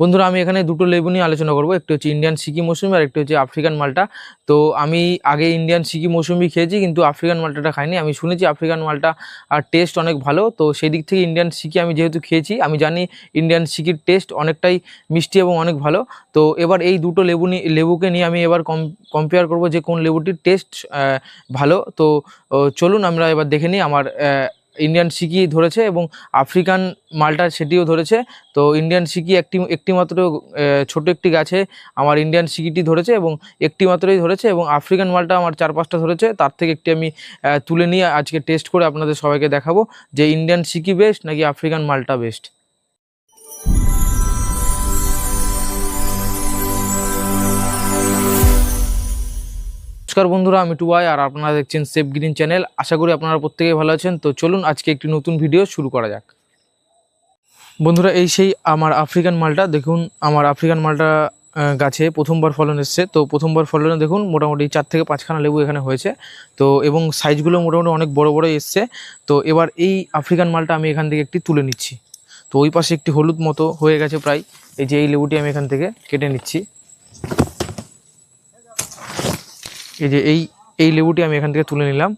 বন্ধুরা, আমি এখানে দুটো লেবু নিয়ে আলোচনা করব। একটি হচ্ছে ইন্ডিয়ান সিকি মৌসুমি আর একটি হচ্ছে আফ্রিকান মালটা। তো আমি আগে ইন্ডিয়ান সিকি মৌসুমি খেয়েছি, কিন্তু আফ্রিকান মালটাটা খাইনি। আমি শুনেছি আফ্রিকান মালটা আর টেস্ট অনেক ভালো। তো সেই দিক থেকে ইন্ডিয়ান সিকি আমি যেহেতু খেয়েছি, আমি জানি ইন্ডিয়ান সিকির টেস্ট অনেকটাই মিষ্টি এবং অনেক ভালো। তো এবার এই দুটো লেবু নিয়ে লেবুকে নিয়ে আমি এবার কম কম্পেয়ার করব যে কোন লেবুটির টেস্ট ভালো। তো চলুন আমরা এবার দেখে নিই আমার ইন্ডিয়ান সিকি ধরেছে এবং আফ্রিকান মালটা সেটিও ধরেছে। তো ইন্ডিয়ান সিকি একটি একটি মাত্র ছোট একটি গাছে আমার ইন্ডিয়ান সিকিটি ধরেছে এবং একটি মাত্রই ধরেছে এবং আফ্রিকান মালটা আমার চার পাঁচটা ধরেছে। তার থেকে একটি আমি তুলে নিয়ে আজকে টেস্ট করে আপনাদের সবাইকে দেখাবো যে ইন্ডিয়ান সিকি বেস্ট নাকি আফ্রিকান মালটা বেস্ট নমস্কার বন্ধুরা, আমি টুবাই আর আপনারা দেখছেন সেফ গ্রিন চ্যানেল আশা করি আপনারা প্রত্যেকেই ভালো আছেন। তো চলুন আজকে একটি নতুন ভিডিও শুরু করা যাক। বন্ধুরা, এই সেই আমার আফ্রিকান মালটা। দেখুন, আমার আফ্রিকান মালটা গাছে প্রথমবার ফলন এসছে। তো প্রথমবার ফলনে দেখুন, মোটামুটি চার থেকে পাঁচখানা লেবু এখানে হয়েছে। তো এবং সাইজগুলো মোটামুটি অনেক বড় বড় এসছে। তো এবার এই আফ্রিকান মালটা আমি এখান থেকে একটি তুলে নিচ্ছি। তো ওই পাশে একটি হলুদ মতো হয়ে গেছে প্রায়। এই যে এই লেবুটি আমি এখান থেকে কেটে নিচ্ছি। এই যে এই এই লেবুটি আমি এখান থেকে তুলে নিলাম।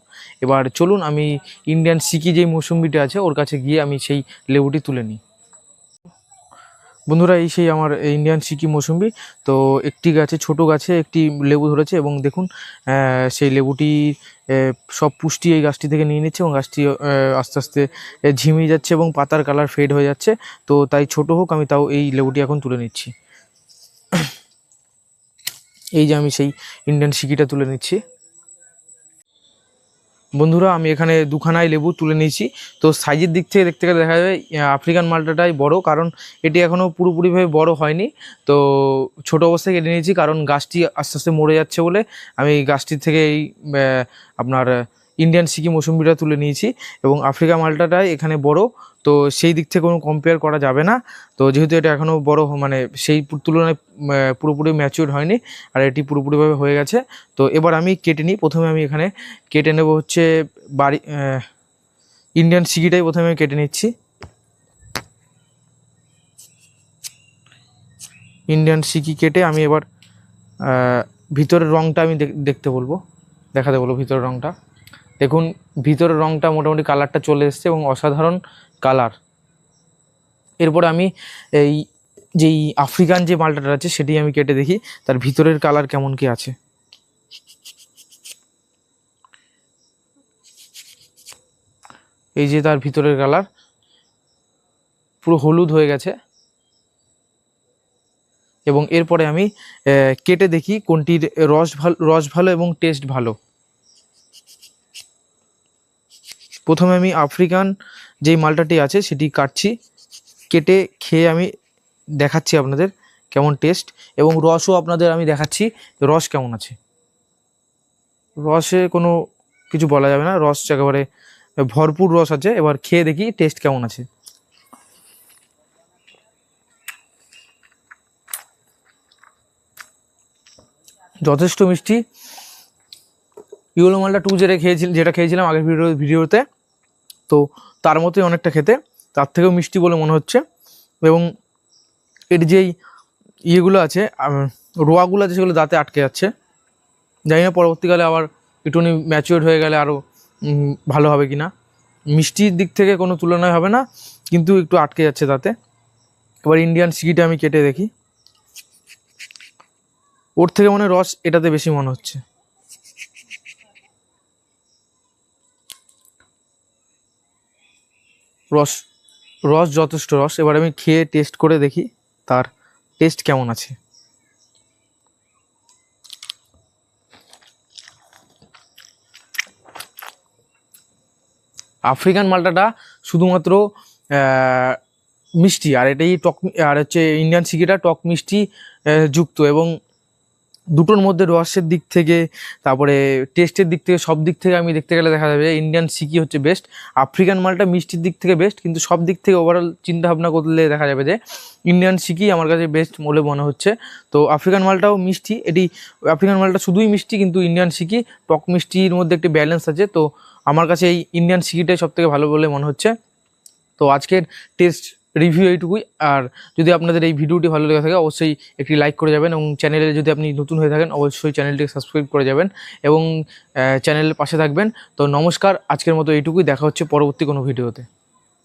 এবার চলুন আমি ইন্ডিয়ান সিকি যে মৌসুম্বিটা আছে, ওর কাছে গিয়ে আমি সেই লেবুটি তুলে নিই। বন্ধুরা, এই সেই আমার ইন্ডিয়ান সিকি মৌসুম্বি তো একটি গাছে, ছোট গাছে একটি লেবু ধরেছে এবং দেখুন সেই লেবুটি সব পুষ্টি এই গাছটি থেকে নিয়ে নিচ্ছে এবং গাছটি আস্তে আস্তে ঝিমিয়ে যাচ্ছে এবং পাতার কালার ফেড হয়ে যাচ্ছে। তো তাই ছোট হোক, আমি তাও এই লেবুটি এখন তুলে নিচ্ছি। এই যে আমি সেই ইন্ডিয়ান সিকিটা তুলে নিচ্ছি। বন্ধুরা, আমি এখানে দুখানায় লেবু তুলে নিয়েছি। তো সাইজের দিক থেকে দেখতে গেলে দেখা যাবে আফ্রিকান মালটাটাই বড়, কারণ এটি এখনও পুরোপুরিভাবে বড় হয়নি। তো ছোট অবস্থায় কেটে নিয়েছি, কারণ গাছটি আস্তে আস্তে মরে যাচ্ছে বলে আমি গাছটির থেকে এই আপনার ইন্ডিয়ান সিকি মৌসুম্বিটা তুলে নিয়েছি এবং আফ্রিকা মালটাটাই এখানে বড়। তো সেই দিক থেকে কোনো কম্পেয়ার করা যাবে না। তো যেহেতু এটা এখনও বড় মানে সেই তুলনায় পুরোপুরি ম্যাচিওর হয়নি আর এটি পুরোপুরিভাবে হয়ে গেছে। তো এবার আমি কেটে নিই। প্রথমে আমি এখানে কেটে নেব হচ্ছে বাড়ি ইন্ডিয়ান সিকিটাই প্রথমে আমি কেটে নিচ্ছি। ইন্ডিয়ান সিকি কেটে আমি এবার ভিতরের রঙটা আমি দেখতে বলব। দেখাতে বলব ভিতরের রঙটা দেখুন, ভিতরের রঙটা মোটামুটি কালারটা চলে এসছে এবং অসাধারণ কালার। এরপরে আমি এই যেই আফ্রিকান যে মালটাটা আছে, সেটি আমি কেটে দেখি, তার ভিতরের কালার কেমন কি আছে। এই যে তার ভিতরের কালার, পুরো হলুদ হয়ে গেছে। এবং এরপরে আমি কেটে দেখি কোনটির রস ভালো রস ভালো এবং টেস্ট ভালো। প্রথমে আমি আফ্রিকান যেই মালটাটি আছে সেটি কাটছি, কেটে খেয়ে আমি দেখাচ্ছি আপনাদের কেমন টেস্ট এবং রসও আপনাদের আমি দেখাচ্ছি রস কেমন আছে। রসে কোনো কিছু বলা যাবে না, রস একেবারে ভরপুর রস আছে, এবার খেয়ে দেখি টেস্ট কেমন আছে। যথেষ্ট মিষ্টি। ইউলো মালটা টু যেটা খেয়েছিল, যেটা খেয়েছিলাম আগের ভিডিও ভিডিওতে। তো তার মতোই অনেকটা খেতে। তার থেকেও মিষ্টি বলে মনে হচ্ছে। এবং এর যেই ইয়েগুলো আছে রোয়াগুলো আছে, সেগুলো দাঁতে আটকে যাচ্ছে। জানি না পরবর্তীকালে আবার একটুখানি ম্যাচিওর হয়ে গেলে আরও ভালো হবে কি না মিষ্টির দিক থেকে কোনো তুলনায় হবে না, কিন্তু একটু আটকে যাচ্ছে তাতে এবার ইন্ডিয়ান সিকিটা আমি কেটে দেখি। ওর থেকে মনে রস এটাতে বেশি মনে হচ্ছে। রস রস যথেষ্ট, রস। এবার আমি খেয়ে টেস্ট করে দেখি তার টেস্ট কেমন আছে। আফ্রিকান মালটাটা শুধুমাত্র মিষ্টি, আর এটাই টক, আর হচ্ছে ইন্ডিয়ান সিকিটা টক মিষ্টি যুক্ত এবং দুটোর মধ্যে রহস্যের দিক থেকে, তারপরে টেস্টের দিক থেকে, সব দিক থেকে আমি দেখতে গেলে দেখা যাবে ইন্ডিয়ান সিকি হচ্ছে বেস্ট আফ্রিকান মালটা মিষ্টির দিক থেকে বেস্ট কিন্তু সব দিক থেকে ওভারঅল চিন্তা ভাবনা করলে দেখা যাবে যে ইন্ডিয়ান সিকি আমার কাছে বেস্ট বলে মনে হচ্ছে। তো আফ্রিকান মালটাও মিষ্টি, এটি আফ্রিকান মালটা শুধুই মিষ্টি, কিন্তু ইন্ডিয়ান সিকি টক মিষ্টির মধ্যে একটি ব্যালেন্স আছে। তো আমার কাছে এই ইন্ডিয়ান সিকিটাই সব থেকে ভালো বলে মনে হচ্ছে। তো আজকের টেস্ট রিভিউ এইটুকুই। আর যদি আপনাদের এই ভিডিওটি ভালো লেগে থাকে, অবশ্যই একটি লাইক করে যাবেন এবং চ্যানেলে যদি আপনি নতুন হয়ে থাকেন, অবশ্যই চ্যানেলটিকে সাবস্ক্রাইব করে যাবেন এবং চ্যানেলের পাশে থাকবেন। তো নমস্কার, আজকের মতো এইটুকুই। দেখা হচ্ছে পরবর্তী কোনো ভিডিওতে।